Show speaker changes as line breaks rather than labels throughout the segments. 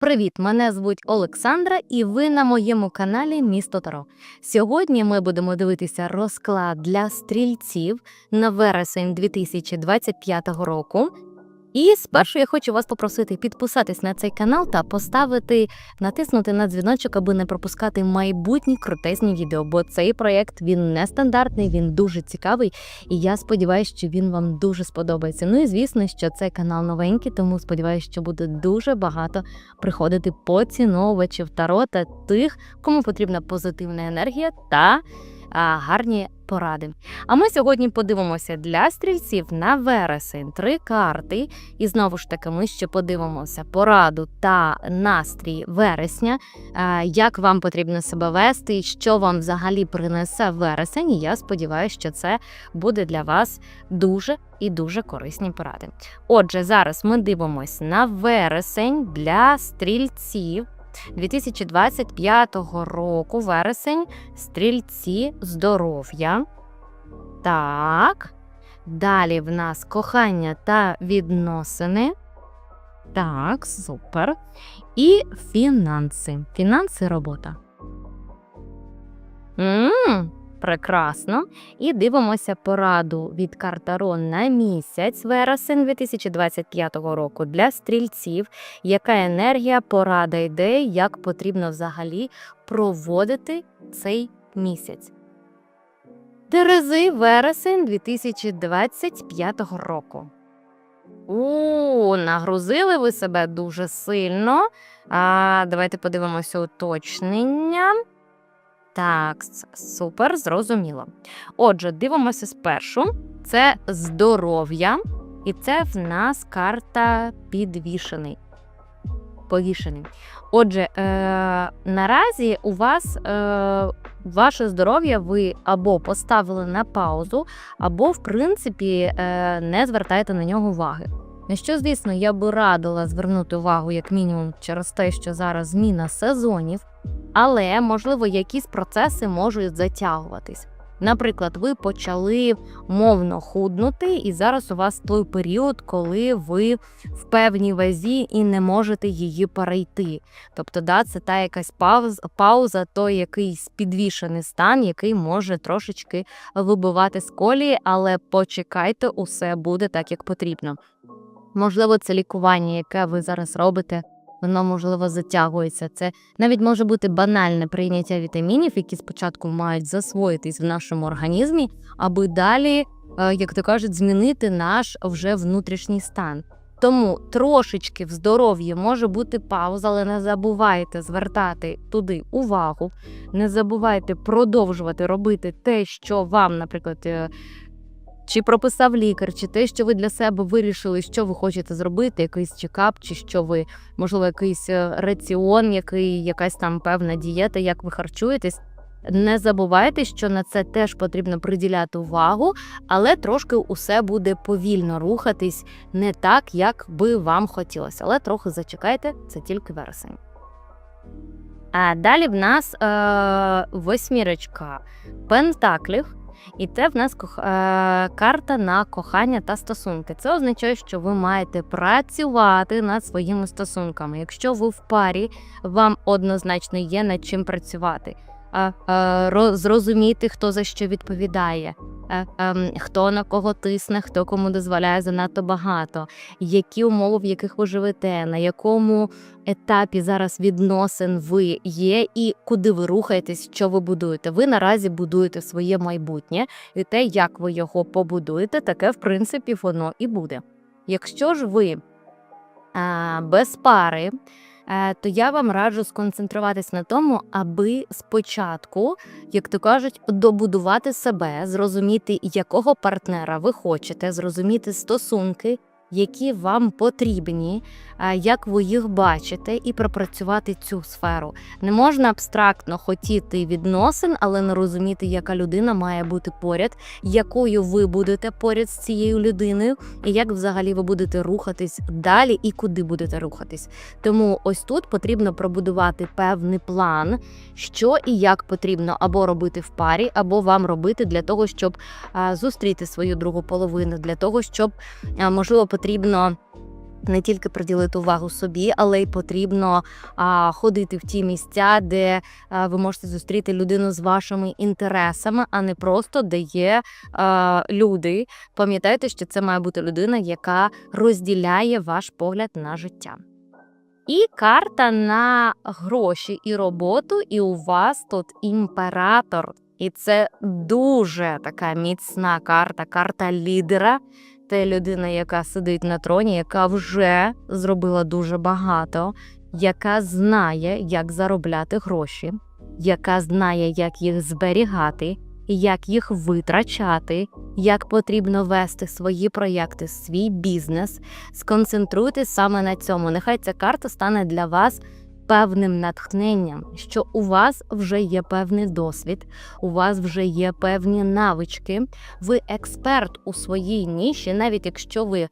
Привіт! Мене звуть Олександра, і ви на моєму каналі Місто Таро. Сьогодні ми будемо дивитися розклад для стрільців на вересень 2025 року. І спершу я хочу вас попросити підписатись на цей канал та поставити, натиснути на дзвіночок, аби не пропускати майбутні крутезні відео. Бо цей проєкт він нестандартний, він дуже цікавий, і я сподіваюся, що він вам дуже сподобається. Ну і звісно, що цей канал новенький, тому сподіваюся, що буде дуже багато приходити поціновувачів таро та тих, кому потрібна позитивна енергія та гарні поради. А ми сьогодні подивимося для стрільців на вересень три карти. І знову ж таки, ми ще подивимося пораду та настрій вересня, як вам потрібно себе вести, і що вам взагалі принесе вересень. І я сподіваюся, що це буде для вас дуже і дуже корисні поради. Отже, зараз ми дивимось на вересень для стрільців. 2025 року вересень стрільці здоров'я. Так. Далі в нас кохання та відносини. Так, супер. І фінанси. Фінанси робота. Мм, прекрасно. І дивимося пораду від Картаро на місяць вересень 2025 року для стрільців. Яка енергія, порада ідей, як потрібно взагалі проводити цей місяць? Терези вересень 2025 року. У, нагрузили ви себе дуже сильно. А, Давайте подивимося уточнення. Так, супер, зрозуміло. Отже, дивимося спершу. Це здоров'я, і це в нас карта підвішений. Повішений. Отже, е, наразі у вас е, ваше здоров'я ви або поставили на паузу, або, в принципі, е, не звертаєте на нього уваги. На що, звісно, я би радила звернути увагу, як мінімум, через те, що зараз зміна сезонів, але можливо якісь процеси можуть затягуватись. Наприклад, ви почали мовно худнути, і зараз у вас той період, коли ви в певній вазі і не можете її перейти. Тобто, да, це та якась пауз, пауза, той якийсь підвішений стан, який може трошечки вибивати з колії, але почекайте, усе буде так, як потрібно. Можливо, це лікування, яке ви зараз робите, воно можливо затягується. Це навіть може бути банальне прийняття вітамінів, які спочатку мають засвоїтись в нашому організмі, аби далі, е, як то кажуть, змінити наш вже внутрішній стан. Тому трошечки в здоров'ї може бути пауза, але не забувайте звертати туди увагу, не забувайте продовжувати робити те, що вам, наприклад, е, чи прописав лікар, чи те, що ви для себе вирішили, що ви хочете зробити, якийсь чекап, чи що ви, можливо, якийсь е, раціон, який, якась там певна дієта, як ви харчуєтесь. Не забувайте, що на це теж потрібно приділяти увагу, але трошки усе буде повільно рухатись не так, як би вам хотілося. Але трохи зачекайте, це тільки вересень. А далі в нас е, восьмірочка пентаклів. І це в нас е, карта на кохання та стосунки. Це означає, що ви маєте працювати над своїми стосунками. Якщо ви в парі, вам однозначно є над чим працювати. Ро- зрозуміти, хто за що відповідає, ем, хто на кого тисне, хто кому дозволяє занадто багато, які умови, в яких ви живете, на якому етапі зараз відносин ви є, і куди ви рухаєтесь, що ви будуєте. Ви наразі будуєте своє майбутнє, і те, як ви його побудуєте, таке в принципі воно і буде. Якщо ж ви без пари, то я вам раджу сконцентруватись на тому, аби спочатку, як то кажуть, добудувати себе, зрозуміти, якого партнера ви хочете, зрозуміти стосунки, які вам потрібні, е, як ви їх бачите, і пропрацювати цю сферу. Не можна абстрактно хотіти відносин, але не розуміти, яка людина має бути поряд, якою ви будете поряд з цією людиною, і як взагалі ви будете рухатись далі і куди будете рухатись. Тому ось тут потрібно пробудувати певний план, що і як потрібно або робити в парі, або вам робити для того, щоб зустріти свою другу половину, для того, щоб можливо потрібно Не тільки приділити увагу собі, але й потрібно а, ходити в ті місця, де а, ви можете зустріти людину з вашими інтересами, а не просто де є а, люди. Пам'ятайте, що це має бути людина, яка розділяє ваш погляд на життя. І карта на гроші і роботу, і у вас тут імператор. І це дуже така міцна карта, карта лідера. Це людина, яка сидить на троні, яка вже зробила дуже багато, яка знає, як заробляти гроші, яка знає, як їх зберігати, як їх витрачати, як потрібно вести свої проєкти, свій бізнес. Сконцентруйтесь саме на цьому. Нехай ця карта стане для вас певним натхненням, що у вас вже є певний досвід, у вас вже є певні навички. Ви експерт у своїй ніші, навіть якщо ви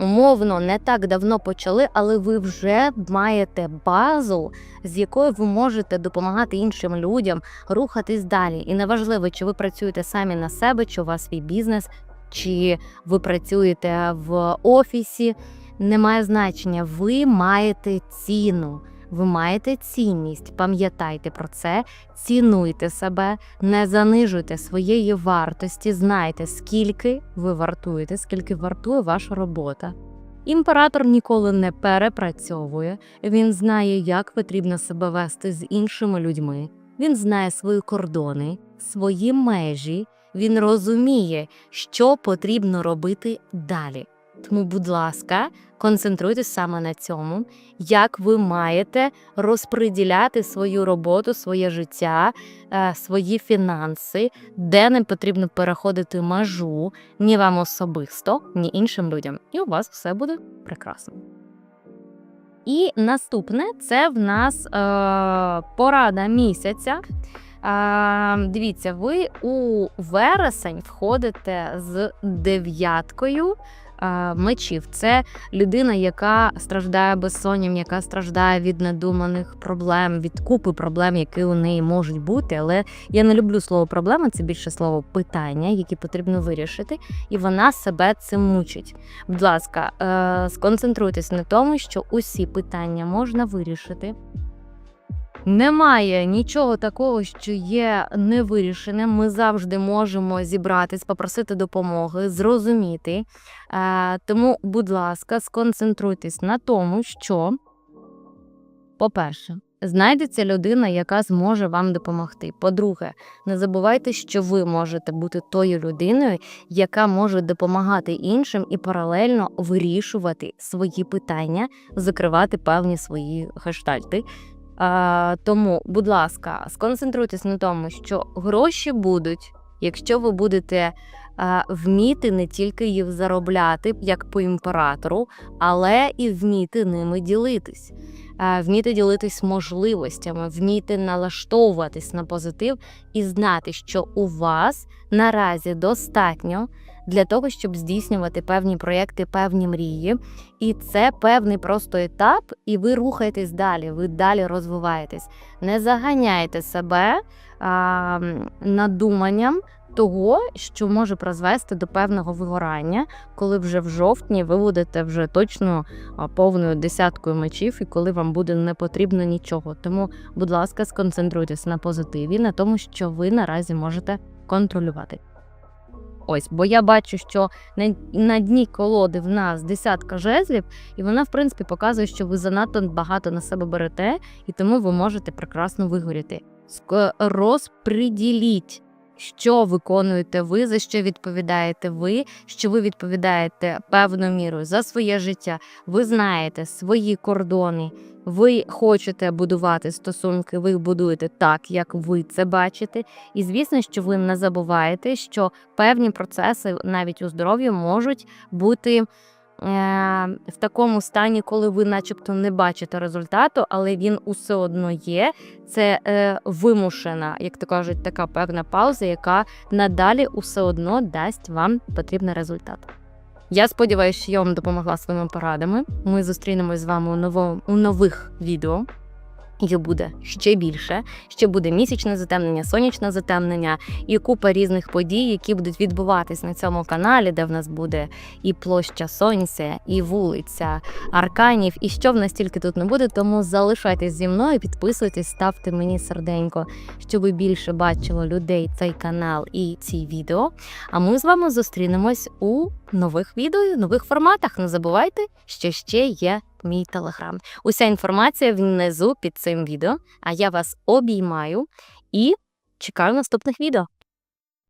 умовно не так давно почали, але ви вже маєте базу, з якою ви можете допомагати іншим людям рухатись далі. І неважливо, чи ви працюєте самі на себе, чи у вас свій бізнес, чи ви працюєте в офісі. Немає значення, ви маєте ціну. Ви маєте цінність, пам'ятайте про це, цінуйте себе, не занижуйте своєї вартості, знайте, скільки ви вартуєте, скільки вартує ваша робота. Імператор ніколи не перепрацьовує, він знає, як потрібно себе вести з іншими людьми. Він знає свої кордони, свої межі, він розуміє, що потрібно робити далі. Тому, будь ласка, концентруйтесь саме на цьому, як ви маєте розподіляти свою роботу, своє життя, е, свої фінанси, де не потрібно переходити межу ні вам особисто, ні іншим людям. І у вас все буде прекрасно. І наступне це в нас е, порада місяця. Е, дивіться, ви у вересень входите з дев'яткою мечів. Це людина, яка страждає безсонням, яка страждає від надуманих проблем, від купи проблем, які у неї можуть бути. Але я не люблю слово проблема, це більше слово питання, які потрібно вирішити, і вона себе цим мучить. Будь ласка, е, сконцентруйтесь на тому, що усі питання можна вирішити. Немає нічого такого, що є невирішеним. Ми завжди можемо зібратись, попросити допомоги, зрозуміти. Е, тому, будь ласка, сконцентруйтесь на тому, що, по-перше, знайдеться людина, яка зможе вам допомогти. По-друге, не забувайте, що ви можете бути тою людиною, яка може допомагати іншим і паралельно вирішувати свої питання, закривати певні свої гештальти. Тому, будь ласка, сконцентруйтесь на тому, що гроші будуть, якщо ви будете вміти не тільки їх заробляти, як по імператору, але і вміти ними ділитись, вміти ділитись можливостями, вміти налаштовуватись на позитив і знати, що у вас наразі достатньо для того, щоб здійснювати певні проєкти, певні мрії. І це певний просто етап, і ви рухаєтесь далі, ви далі розвиваєтесь. Не заганяйте себе а, надуманням того, що може призвести до певного вигорання, коли вже в жовтні ви будете вже точно повною десяткою мечів, і коли вам буде не потрібно нічого. Тому, будь ласка, сконцентруйтесь на позитиві, на тому, що ви наразі можете контролювати. Ось, бо я бачу, що на, на дні колоди в нас десятка жезлів, і вона, в принципі, показує, що ви занадто багато на себе берете, і тому ви можете прекрасно вигоріти. Розпреділіть, що виконуєте ви, за що відповідаєте ви, що ви відповідаєте певною мірою за своє життя. Ви знаєте свої кордони. Ви хочете будувати стосунки, ви їх будуєте так, як ви це бачите. І звісно, що ви не забуваєте, що певні процеси навіть у здоров'ї можуть бути в такому стані, коли ви, начебто, не бачите результату, але він усе одно є. Це е, вимушена, як то кажуть, така певна пауза, яка надалі усе одно дасть вам потрібний результат. Я сподіваюся, що я вам допомогла своїми порадами. Ми зустрінемось з вами у новому у нових відео. Їх буде ще більше, ще буде місячне затемнення, сонячне затемнення і купа різних подій, які будуть відбуватись на цьому каналі, де в нас буде і площа сонця, і вулиця арканів, і що в нас тільки тут не буде. Тому залишайтесь зі мною, підписуйтесь, ставте мені серденько, щоб більше бачило людей цей канал і ці відео. А ми з вами зустрінемось у нових відео, нових форматах. Не забувайте, що ще є мій телеграм. Уся інформація внизу під цим відео. А я вас обіймаю і чекаю наступних відео.